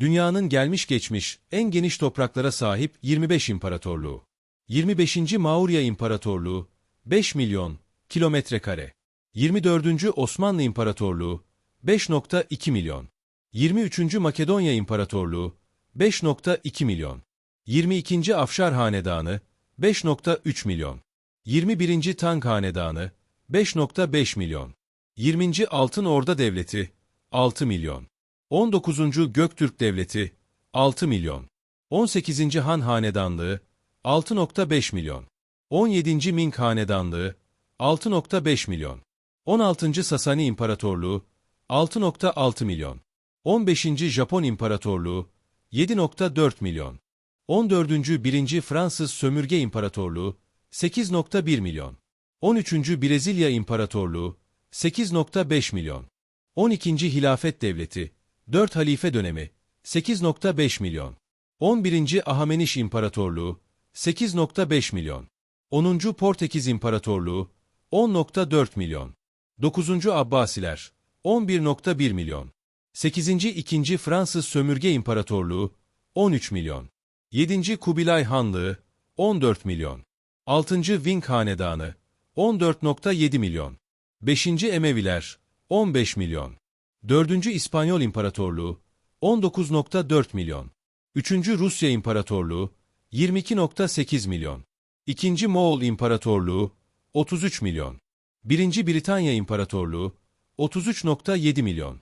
Dünyanın gelmiş geçmiş en geniş topraklara sahip 25 imparatorluğu. 25. Maurya İmparatorluğu 5 milyon kilometre kare. 24. Osmanlı İmparatorluğu 5.2 milyon. 23. Makedonya İmparatorluğu 5.2 milyon. 22. Afşar Hanedanı 5.3 milyon. 21. Tang Hanedanı 5.5 milyon. 20. Altın Orda Devleti 6 milyon. 19. Göktürk Devleti 6 milyon. 18. Han Hanedanlığı 6.5 milyon. 17. Ming Hanedanlığı 6.5 milyon. 16. Sasani İmparatorluğu 6.6 milyon. 15. Japon İmparatorluğu 7.4 milyon. 14. 1. Fransız Sömürge İmparatorluğu 8.1 milyon. 13. Brezilya İmparatorluğu 8.5 milyon. 12. Hilafet Devleti 4 halife dönemi 8.5 milyon. 11. Ahameniş İmparatorluğu 8.5 milyon. 10. Portekiz İmparatorluğu 10.4 milyon. 9. Abbasiler 11.1 milyon. 8. 2. Fransız Sömürge İmparatorluğu 13 milyon. 7. Kubilay Hanlığı 14 milyon. 6. Wing Hanedanı 14.7 milyon. 5. Emeviler 15 milyon. 4. İspanyol İmparatorluğu 19.4 milyon. 3. Rusya İmparatorluğu 22.8 milyon. 2. Moğol İmparatorluğu 33 milyon. 1. Britanya İmparatorluğu 33.7 milyon.